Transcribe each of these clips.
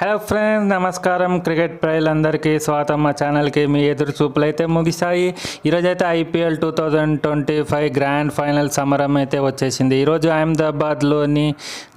Hello friends నమస్కారం. Cricket ప్రేయలందరికీ స్వాగతం. మా ఛానల్కి మీ ఎదురు చూపులు అయితే ముగిశాయి. ఈరోజు అయితే IPL two thousand twenty five grand final సమరం అయితే వచ్చేసింది. ఈరోజు అహ్మదాబాద్లోని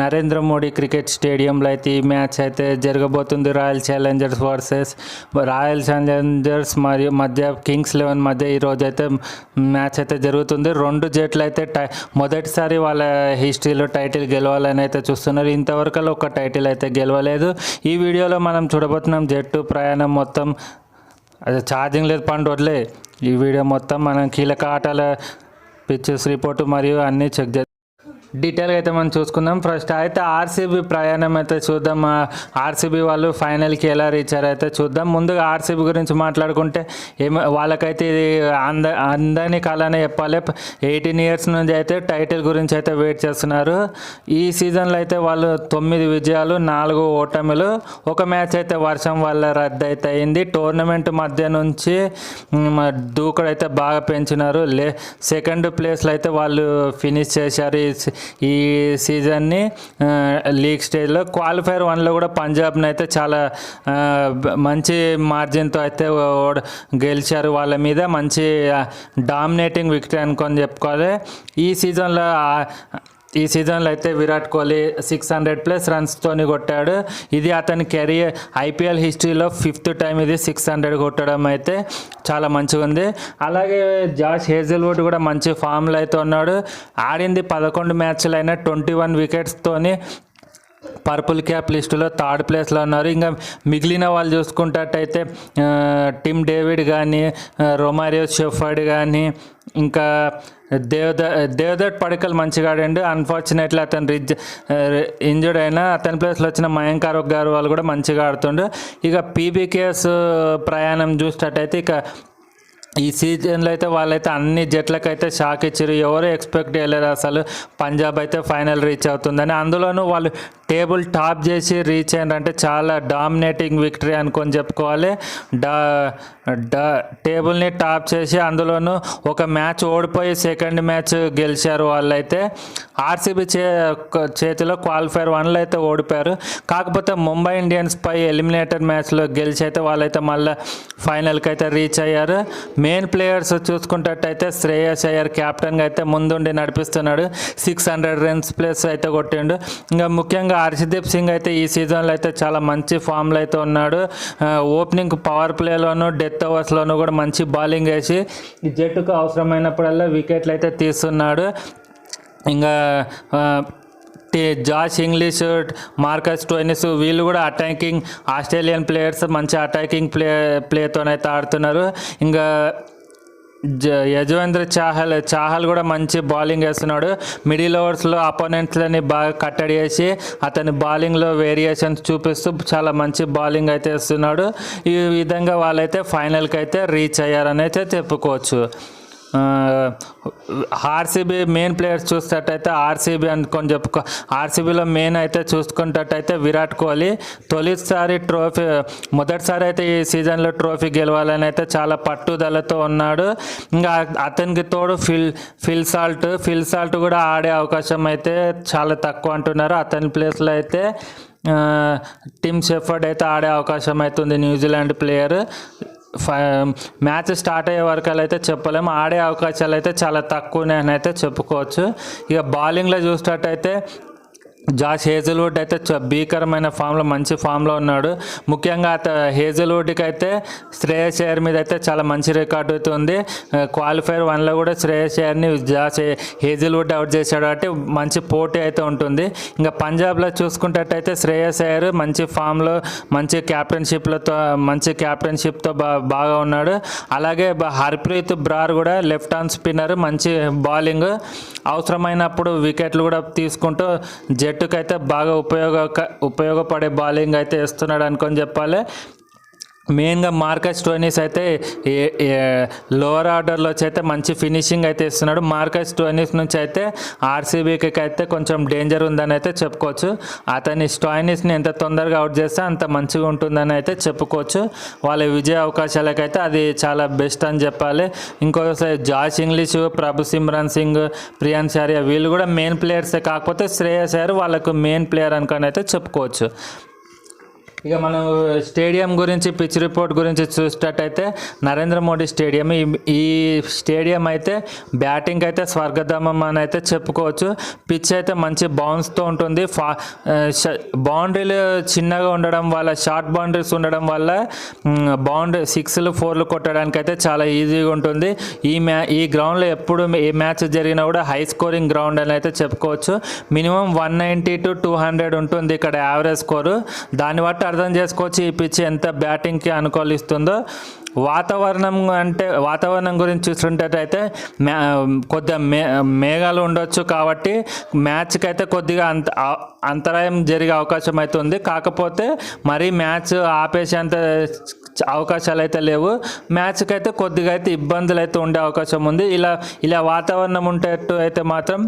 నరేంద్ర మోడీ క్రికెట్ స్టేడియంలో అయితే ఈ మ్యాచ్ అయితే జరగబోతుంది. Royal Challengers versus Royal Challengers మరియు మధ్య కింగ్స్ లెవెన్ మధ్య ఈరోజు అయితే మ్యాచ్ అయితే జరుగుతుంది. రెండు జట్లు అయితే టై మొదటిసారి వాళ్ళ హిస్టరీలో టైటిల్ గెలవాలని అయితే చూస్తున్నారు. ఇంతవరకు ఒక టైటిల్ అయితే గెలవలేదు. ఈ వీడియోలో మనం చూడబోతున్నాం జట్టు ప్రయాణం మొత్తం. అదే ఛార్జింగ్ లేదు పండు వడ్లే ఈ వీడియో మొత్తం మనం కీలక ఆటల పిక్చర్స్ రిపోర్టు మరియు అన్నీ చెక్ చేస్తాం డీటెయిల్గా అయితే మనం చూసుకుందాం. ఫస్ట్ అయితే ఆర్సీబీ ప్రయాణం అయితే చూద్దాం. ఆర్సీబీ వాళ్ళు ఫైనల్కి ఎలా రీచ్ అయితే చూద్దాం. ముందుగా ఆర్సీబీ గురించి మాట్లాడుకుంటే ఏమ వాళ్ళకైతే ఇది అంద అందని కళనే చెప్పాలి. ఎయిటీన్ ఇయర్స్ నుంచి అయితే టైటిల్ గురించి అయితే వెయిట్ చేస్తున్నారు. ఈ సీజన్లో అయితే వాళ్ళు తొమ్మిది విజయాలు నాలుగు ఓటమిలు. ఒక మ్యాచ్ అయితే వర్షం వల్ల రద్దు అయితే అయింది టోర్నమెంట్ మధ్య నుంచి మ్, దూకుడు అయితే బాగా పెంచినారు. లే సెకండ్ ప్లేస్లో అయితే వాళ్ళు ఫినిష్ చేశారు. ఈ సీజన్ని లీగ్ స్టేజ్లో క్వాలిఫైర్ వన్లో కూడా పంజాబ్ని అయితే చాలా మంచి మార్జిన్తో అయితే గెలిచారు వాళ్ళ మీద. మంచి డామినేటింగ్ విక్టరీ అనుకొని చెప్పుకోవాలి. ఈ సీజన్లో ఈ సీజన్లో అయితే Virat Kohli six hundred plus రన్స్తోని కొట్టాడు. ఇది అతని కెరియర్ ఐపీఎల్ హిస్టరీలో ఫిఫ్త్ టైం ఇది సిక్స్ హండ్రెడ్ కొట్టడం అయితే చాలా మంచిగా ఉంది. అలాగే జాష్ హేజల్వుడ్ కూడా మంచి ఫామ్లో అయితే ఉన్నాడు. ఆడింది పదకొండు మ్యాచ్లు అయినా ట్వంటీ వన్ వికెట్స్తోని పర్పుల్ క్యాప్ లిస్టులో థర్డ్ ప్లేస్లో ఉన్నారు. ఇంకా మిగిలిన వాళ్ళు చూసుకున్నట్టయితే టిమ్ డేవిడ్ కానీ రొమారియో షెఫర్డ్ కానీ ఇంకా దేవద దేవదట్ పడకల్ మంచిగా ఆడండి అన్ఫార్చునేట్లీ అతను రిజ్ ఇంజర్డ్ అయినా అతని ప్లేస్లో వచ్చిన మయాంక్ గారు వాళ్ళు కూడా మంచిగా ఆడుతుండు. ఇక పీబీకేఎస్ ప్రయాణం చూసినట్టయితే ఇక ఈ సీజన్లో అయితే వాళ్ళైతే అన్ని జట్లకైతే షాక్ ఇచ్చారు ఎవరు ఎక్స్పెక్ట్ చేయలేరు అసలు. పంజాబ్ అయితే ఫైనల్ రీచ్ అవుతుందని. అందులోనూ వాళ్ళు టేబుల్ టాప్ చేసి రీచ్ అయ్యారంటే చాలా డామినేటింగ్ విక్టరీ అనుకొని చెప్పుకోవాలి. డా డా టేబుల్ని టాప్ చేసి అందులోనూ ఒక మ్యాచ్ ఓడిపోయి సెకండ్ మ్యాచ్ గెలిచారు వాళ్ళైతే. ఆర్సీబీ చే చేతిలో క్వాలిఫైర్ వన్లో అయితే ఓడిపోయారు. కాకపోతే ముంబై ఇండియన్స్ పై ఎలిమినేటర్ మ్యాచ్లో గెలిచి అయితే వాళ్ళైతే మళ్ళీ ఫైనల్కి అయితే రీచ్ అయ్యారు. మెయిన్ ప్లేయర్స్ చూసుకున్నట్టయితే శ్రేయస్ అయ్యర్ క్యాప్టెన్గా అయితే ముందుండి నడిపిస్తున్నాడు. సిక్స్ హండ్రెడ్ రన్స్ ప్లస్ అయితే కొట్టిండు. ఇంకా ముఖ్యంగా హర్షదీప్ సింగ్ అయితే ఈ సీజన్లో అయితే చాలా మంచి ఫామ్లో అయితే ఉన్నాడు. ఓపెనింగ్ పవర్ ప్లేలోను డెత్ ఓవర్స్లోనూ కూడా మంచి బౌలింగ్ వేసి ఈ జట్టుకు అవసరమైనప్పుడల్లా వికెట్లు అయితే తీస్తున్నాడు. ఇంకా జాష్ ఇంగ్లీష్ మార్కస్ టోనిస్ వీళ్ళు కూడా అటాకింగ్ ఆస్ట్రేలియన్ ప్లేయర్స్ మంచి అటాకింగ్ ప్లే ప్లేతోనైతే ఆడుతున్నారు. ఇంకా యజవేంద్ర చాహల్ చాహల్ కూడా మంచి బౌలింగ్ వేస్తున్నాడు. మిడిల్ ఓవర్స్లో అపోనెంట్స్లని బాగా కట్టడి చేసి అతని బౌలింగ్లో వేరియేషన్స్ చూపిస్తూ చాలా మంచి బౌలింగ్ అయితే వేస్తున్నాడు. ఈ విధంగా వాళ్ళైతే ఫైనల్కి అయితే రీచ్ అయ్యారని అయితే చెప్పుకోవచ్చు. ఆర్సీబీ మెయిన్ ప్లేయర్స్ చూసేటట్టయితే ఆర్సీబీ అనుకొని చెప్పుకో ఆర్సీబీలో మెయిన్ అయితే చూసుకున్నట్టయితే విరాట్ కోహ్లీ తొలిసారి ట్రోఫీ మొదటిసారి అయితే ఈ సీజన్లో ట్రోఫీ గెలవాలని అయితే చాలా పట్టుదలతో ఉన్నాడు. ఇంకా అతనికి తోడు Phil Phil Salt Phil Salt కూడా ఆడే అవకాశం అయితే చాలా తక్కువ అంటున్నారు. అతని ప్లేస్లో అయితే టీమ్ టిమ్ షెఫర్డ్ అయితే ఆడే అవకాశం అవుతుంది న్యూజిలాండ్ ప్లేయర్. మ్యాచ్ స్టార్ట్ అయ్యే వరకు అయితే చెప్పలేము ఆడే అవకాశాలు అయితే చాలా తక్కువనే అని అయితే చెప్పుకోవచ్చు. ఇక బౌలింగ్లో చూసినట్టయితే జాష్ హేజల్వుడ్ అయితే చ- భీకరమైన ఫామ్లో మంచి ఫామ్లో ఉన్నాడు. ముఖ్యంగా అత హేజల్వుడ్కి అయితే శ్రేయస్ అయ్యర్ మీద అయితే చాలా మంచి రికార్డు అయితే ఉంది. క్వాలిఫైర్ వన్లో కూడా శ్రేయస్ అయ్యర్ని జాష్ హేజల్వుడ్ అవుట్ చేశాడు కాబట్టి మంచి పోటీ అయితే ఉంటుంది. ఇంకా పంజాబ్లో చూసుకున్నట్టయితే శ్రేయస్ అయ్యర్ మంచి ఫామ్లో మంచి క్యాప్టెన్షిప్లతో మంచి క్యాప్టెన్షిప్తో బా బాగా ఉన్నాడు. అలాగే హర్ప్రీత్ బ్రార్ కూడా లెఫ్ట్ హ్యాండ్ స్పిన్నర్ మంచి బౌలింగ్. అవసరమైనప్పుడు వికెట్లు కూడా తీసుకుంటూ జట్టుకైతే బాగా ఉపయోగ ఉపయోగపడే బౌలింగ్ అయితే ఇస్తున్నాడు అనుకొని చెప్పాలి. మెయిన్గా మార్కస్ టోనీస్ అయితే లోవర్ ఆర్డర్లో వచ్చి అయితే మంచి ఫినిషింగ్ అయితే ఇస్తున్నాడు. మార్కస్ టోనీస్ నుంచి అయితే ఆర్సీబీకి అయితే కొంచెం డేంజర్ ఉందని అయితే చెప్పుకోవచ్చు. అతని స్టోయినిస్ని ఎంత తొందరగా అవుట్ చేస్తే అంత మంచిగా ఉంటుందని అయితే చెప్పుకోవచ్చు. వాళ్ళ విజయ అవకాశాలకైతే అది చాలా బెస్ట్ అని చెప్పాలి. ఇంకోసారి జాష్ ఇంగ్లీష్ ప్రభు సిమ్రాన్ సింగ్ ప్రియాన్ చారియా వీళ్ళు కూడా మెయిన్ ప్లేయర్సే కాకపోతే శ్రేయస్ అయ్యారు వాళ్ళకు మెయిన్ ప్లేయర్ అనుకొని అయితే చెప్పుకోవచ్చు. ఇక మనం స్టేడియం గురించి పిచ్ రిపోర్ట్ గురించి చూసినట్టయితే నరేంద్ర మోడీ స్టేడియం. ఈ ఈ స్టేడియం అయితే బ్యాటింగ్ అయితే స్వర్గధామం అని అయితే చెప్పుకోవచ్చు. పిచ్ అయితే మంచి బౌన్స్తో ఉంటుంది. ఫా బౌండరీలు చిన్నగా ఉండడం వల్ల షార్ట్ బౌండరీస్ ఉండడం వల్ల బౌండరీ సిక్స్లు ఫోర్లు కొట్టడానికి అయితే చాలా ఈజీగా ఉంటుంది. ఈ మ్యా ఈ గ్రౌండ్లో ఎప్పుడు ఏ మ్యాచ్ జరిగినా కూడా హై స్కోరింగ్ గ్రౌండ్ అని అయితే చెప్పుకోవచ్చు. Minimum one ninety to two hundred ఉంటుంది ఇక్కడ యావరేజ్ స్కోరు. దాన్ని బట్టి అర్థం చేసుకోవచ్చు ఈ పిచ్ ఎంత బ్యాటింగ్కి అనుకూలిస్తుందో. వాతావరణం అంటే వాతావరణం గురించి చూసుకుంటే మ్యా కొద్దిగా మే మేఘాలు ఉండొచ్చు కాబట్టి మ్యాచ్కి అయితే కొద్దిగా అంత అంతరాయం జరిగే అవకాశం అయితే ఉంది. కాకపోతే మరీ మ్యాచ్ ఆపేసేంత అవకాశాలు అయితే లేవు. మ్యాచ్కి అయితే కొద్దిగా అయితే ఇబ్బందులు అయితే ఉండే అవకాశం ఉంది. ఇలా ఇలా వాతావరణం ఉండేట్టు అయితే మాత్రం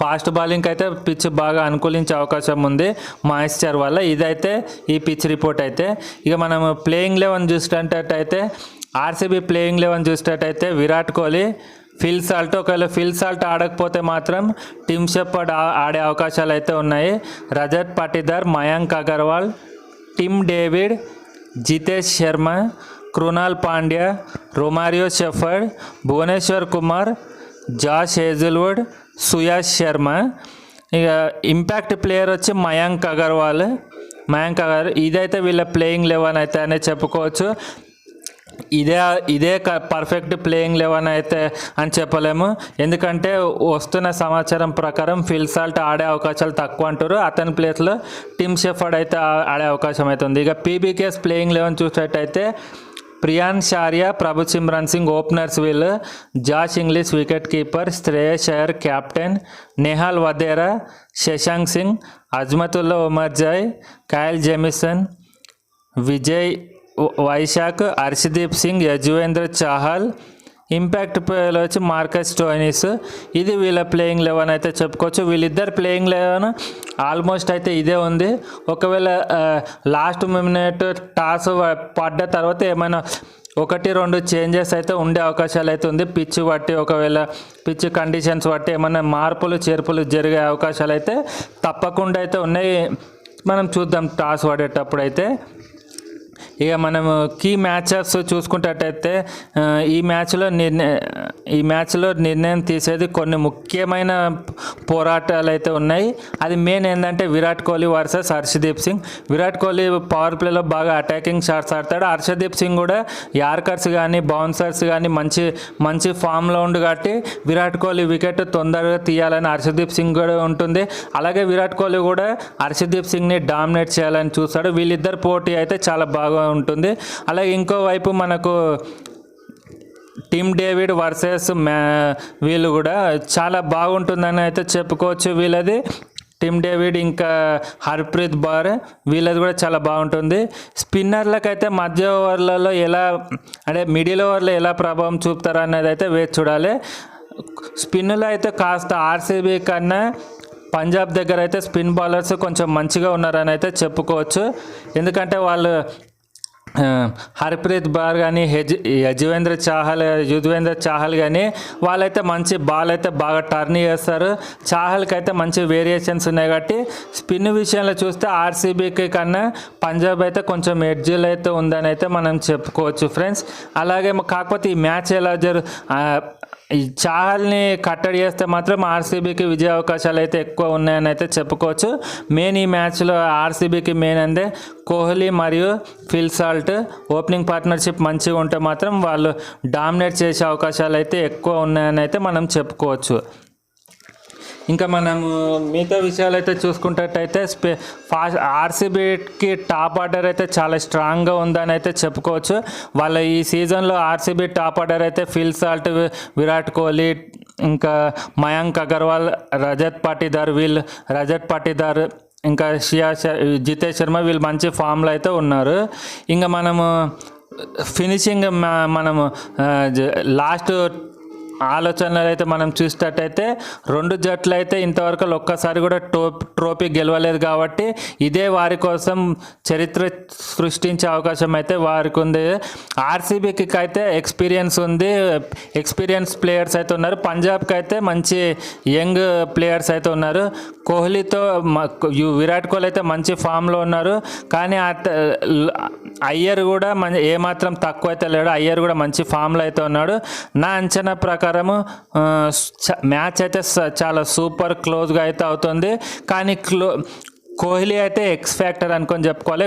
ఫాస్ట్ బౌలింగ్కి అయితే పిచ్ బాగా అనుకూలించే అవకాశం ఉంది మాయిశ్చర్ వల్ల. ఇదైతే ఈ పిచ్ రిపోర్ట్ అయితే. ఇక మనం ప్లేయింగ్ లెవెన్ చూసినట్టయితే ఆర్సీబీ ప్లేయింగ్ లెవెన్ చూసినట్టయితే విరాట్ కోహ్లీ ఫిల్ సాల్ట్. ఒకవేళ ఫిల్ సాల్ట్ ఆడకపోతే మాత్రం టిమ్ షెప్పర్డ్ ఆ- ఆడే అవకాశాలు అయితే ఉన్నాయి. Rajat Patidar Mayank Agarwal Tim David Jitesh Sharma Krunal Pandya Romario Shepherd Bhuvneshwar Kumar Josh Hazlewood Suyash Sharma. ఇక ఇంపాక్ట్ ప్లేయర్ వచ్చి మయాంక్ అగర్వాల్. మయాంక్ అగర్ ఇదైతే వీళ్ళ ప్లేయింగ్ లెవెన్ అయితే అనే చెప్పుకోవచ్చు. ఇదే ఇదే పర్ఫెక్ట్ ప్లేయింగ్ లెవెన్ అయితే అని చెప్పలేము. ఎందుకంటే వస్తున్న సమాచారం ప్రకారం ఫిల్ సాల్ట్ ఆడే అవకాశాలు తక్కువ అంటారు. అతని ప్లేస్లో టిమ్ షెఫర్డ్ అయితే ఆడే అవకాశం అవుతుంది ఇక పీబీకేస్ ప్లేయింగ్ లెవెన్ చూసినట్టయితే ప్రియాన్ షారియా ప్రభు సిమ్రన్ సింగ్ ఓపెనర్స్ వీళ్ళు Josh Inglis wicket keeper Shreyas Iyer captain Nehal Wadhera Shashank Singh Azmatullah Omarzai Kyle Jamieson Vijay Vyshak Arshdeep Singh Yuzvendra Chahal impact ప్లేయర్లు వచ్చి మార్కస్ టోయినిస్ ఇది వీళ్ళ ప్లేయింగ్ లెవెన్ అయితే చెప్పుకోవచ్చు. వీళ్ళిద్దరు ప్లేయింగ్ లెవెన్ ఆల్మోస్ట్ అయితే ఇదే ఉంది. ఒకవేళ లాస్ట్ మినిట్ టాస్ పడ్డ తర్వాత ఏమైనా ఒకటి రెండు చేంజెస్ అయితే ఉండే అవకాశాలు అయితే ఉంది. పిచ్ బట్టి ఒకవేళ పిచ్ కండిషన్స్ బట్టి ఏమైనా మార్పులు చేర్పులు జరిగే అవకాశాలు అయితే తప్పకుండా అయితే ఉన్నాయి. మనం చూద్దాం టాస్ పడేటప్పుడు అయితే. ఇక మనం కీ మ్యాచెస్ చూసుకున్నట్టయితే ఈ మ్యాచ్లో నిర్ణయ ఈ మ్యాచ్లో నిర్ణయం తీసేది కొన్ని ముఖ్యమైన పోరాటాలు అయితే ఉన్నాయి. అది మెయిన్ ఏంటంటే విరాట్ కోహ్లీ వర్సెస్ హర్షదీప్ సింగ్. విరాట్ కోహ్లీ పవర్ ప్లేలో బాగా అటాకింగ్ షాట్స్ ఆడతాడు. హర్షదీప్ సింగ్ కూడా యార్కర్స్ కానీ బౌన్సర్స్ కానీ మంచి మంచి ఫామ్లో ఉండు కాబట్టి విరాట్ కోహ్లీ వికెట్ తొందరగా తీయాలని హర్షదీప్ సింగ్ కూడా ఉంటుంది. అలాగే విరాట్ కోహ్లీ కూడా హర్షదీప్ సింగ్ని డామినేట్ చేయాలని చూస్తాడు. వీళ్ళిద్దరు పోటీ అయితే చాలా బాగా ఉంటుంది. అలాగే ఇంకోవైపు మనకు టీమ్ డేవిడ్ వర్సెస్ మ్యా వీళ్ళు కూడా చాలా బాగుంటుందని అయితే చెప్పుకోవచ్చు వీళ్ళది. టీమ్ డేవిడ్ ఇంకా హర్ప్రీత్ బార్ వీళ్ళది కూడా చాలా బాగుంటుంది. స్పిన్నర్లకైతే మధ్య ఓవర్లలో ఎలా అంటే మిడిల్ ఓవర్లో ఎలా ప్రభావం చూపుతారు అనేది అయితే వేచి చూడాలి. స్పిన్లో అయితే కాస్త ఆర్సీబీ కన్నా పంజాబ్ దగ్గర అయితే స్పిన్ బౌలర్స్ కొంచెం మంచిగా ఉన్నారని అయితే చెప్పుకోవచ్చు. ఎందుకంటే వాళ్ళు హర్ప్రీత్ బార్ కానీ హెజ్ యజువేంద్ర చాహల్ యుజ్వేంద్ర చాహల్ కానీ వాళ్ళైతే మంచి బాల్ అయితే బాగా టర్న్ చేస్తారు. చాహల్కి అయితే మంచి వేరియేషన్స్ ఉన్నాయి కాబట్టి స్పిన్ విషయంలో చూస్తే ఆర్సీబీకి కన్నా పంజాబ్ అయితే కొంచెం ఎడ్జిల్ అయితే ఉందని అయితే మనం చెప్పుకోవచ్చు ఫ్రెండ్స్ అలాగే కాకపోతే ఈ మ్యాచ్ ఎలా జరు ఈ చాహల్ని కట్టడి చేస్తే మాత్రం ఆర్సీబీకి విజయ అవకాశాలు అయితే ఎక్కువ ఉన్నాయని అయితే చెప్పుకోవచ్చు. మెయిన్ ఈ మ్యాచ్లో ఆర్సీబీకి మెయిన్ అందే కోహ్లీ మరియు ఫిల్ సాల్ట్. ఓపెనింగ్ పార్ట్నర్షిప్ మంచిగా ఉంటే మాత్రం వాళ్ళు డామినేట్ చేసే అవకాశాలు అయితే ఎక్కువ ఉన్నాయని అయితే మనం చెప్పుకోవచ్చు. ఇంకా మనము మిగతా విషయాలు అయితే చూసుకున్నట్టయితే స్పే ఫాస్ట్ ఆర్సీబీకి టాప్ ఆర్డర్ అయితే చాలా స్ట్రాంగ్గా ఉందని అయితే చెప్పుకోవచ్చు. వాళ్ళ ఈ సీజన్లో ఆర్సీబీ టాప్ ఆర్డర్ అయితే ఫిల్ సాల్ట్ విరాట్ కోహ్లీ ఇంకా మయాంక్ అగర్వాల్ రజత్ పాటీదార్ వీళ్ళు రజత్ పాటీదార్ ఇంకా షియా జితేష్ శర్మ వీళ్ళు మంచి ఫామ్లో అయితే ఉన్నారు. ఇంకా మనము ఫినిషింగ్ మనము లాస్ట్ ఆలోచనలు అయితే మనం చూసినట్టయితే రెండు జట్లు అయితే ఇంతవరకు ఒక్కసారి కూడా టో ట్రోఫీ గెలవలేదు కాబట్టి ఇదే వారి కోసం చరిత్ర సృష్టించే అవకాశం అయితే వారికి ఉంది ఆర్సీబీకి అయితే ఎక్స్పీరియన్స్ ఉంది. ఎక్స్పీరియన్స్ ప్లేయర్స్ అయితే ఉన్నారు. పంజాబ్కి అయితే మంచి యంగ్ ప్లేయర్స్ అయితే ఉన్నారు. కోహ్లీతో విరాట్ కోహ్లీ అయితే మంచి ఫామ్లో ఉన్నారు. కానీ అత- అయ్యర్ కూడా మన ఏమాత్రం తక్కువ అయితే లేడు. అయ్యర్ కూడా మంచి ఫామ్లో అయితే ఉన్నాడు. నా అంచనా ప్రకారం ఆ, మ్యాచ్ అయితే చాలా సూపర్ క్లోజ్గా అయితే అవుతుంది. కానీ క్లో కోహ్లీ అయితే ఎక్స్ ఫ్యాక్టర్ అనుకొని చెప్పుకోవాలి.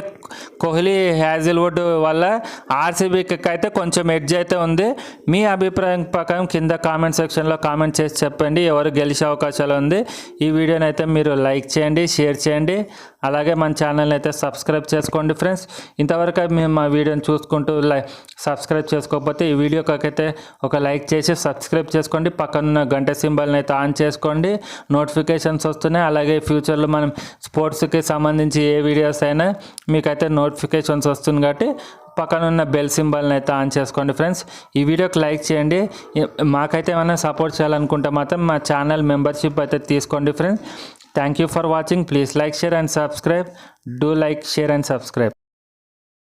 కోహ్లీ హ్యాజిల్వుడ్ వల్ల ఆర్సీబీకి అయితే కొంచెం ఎడ్జ్ అయితే ఉంది. మీ అభిప్రాయం ప్రకారం కింద కామెంట్ సెక్షన్లో కామెంట్ చేసి చెప్పండి. ఎవరు గెలిచే అవకాశాలు ఉంది. ఈ వీడియోని అయితే మీరు లైక్ చేయండి షేర్ చేయండి. అలాగే మన ఛానల్ని అయితే సబ్స్క్రైబ్ చేసుకోండి ఫ్రెండ్స్. ఇంతవరకు మేము మా వీడియోని చూసుకుంటూ లైక్ సబ్స్క్రైబ్ చేసుకోకపోతే ఈ వీడియోకి అయితే ఒక లైక్ చేసి సబ్స్క్రైబ్ చేసుకోండి. పక్కనున్న గంట సింబల్ని అయితే ఆన్ చేసుకోండి. నోటిఫికేషన్స్ వస్తున్నాయి. అలాగే ఫ్యూచర్లో మనం స్పోర్ట్స్కి సంబంధించి ఏ వీడియోస్ అయినా మీకైతే నోటిఫికేషన్స్ వస్తుంది కాబట్టి పక్కన ఉన్న బెల్ సింబల్ని అయితే ఆన్ చేసుకోండి ఫ్రెండ్స్. ఈ వీడియోకి లైక్ చేయండి. మాకైతే ఏమైనా సపోర్ట్ చేయాలనుకుంటే మాత్రం మా ఛానల్ మెంబర్షిప్ అయితే తీసుకోండి friends. Thank you for watching. Please like, share and subscribe. Do like, share and subscribe.